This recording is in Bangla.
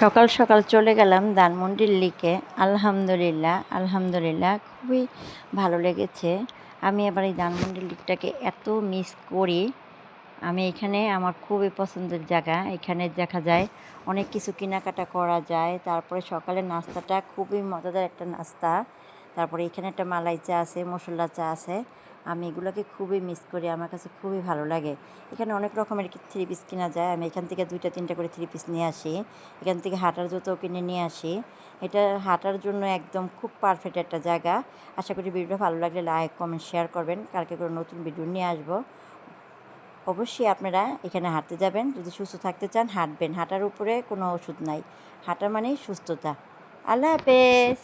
সকাল সকাল চলে গেলাম ধানমন্ডির লিকে। আলহামদুলিল্লাহ আলহামদুলিল্লাহ, খুবই ভালো লেগেছে। আমি আবার এই ধানমন্ডির লিকটাকে এত মিস করি। আমি এখানে আমার খুবই পছন্দের জায়গা। এখানে দেখা যায় অনেক কিছু কেনাকাটা করা যায়। তারপরে সকালে নাস্তাটা খুবই মজাদার একটা নাস্তা। তারপরে এখানে একটা মালাই চা আছে, মশলা চা আছে। আমি এগুলোকে খুবই মিস করি, আমার কাছে খুবই ভালো লাগে। এখানে অনেক রকমের থ্রি পিস কেনা যায়। আমি এখান থেকে দুইটা, তিনটা করে থ্রি পিস নিয়ে আসি। এখান থেকে হাঁটার জুতো কিনে নিয়ে আসি। এটা হাঁটার জন্য একদম খুব পারফেক্ট একটা জায়গা। আশা করি ভিডিওটা ভালো লাগলে লাইক কমেন্ট শেয়ার করবেন। কালকে করে নতুন ভিডিও নিয়ে আসব। অবশ্যই আপনারা এখানে হাঁটতে যাবেন। যদি সুস্থ থাকতে চান, হাঁটবেন। হাঁটার উপরে কোনো ওষুধ নাই। হাঁটা মানেই সুস্থতা। আল্লাহ হাফেজ।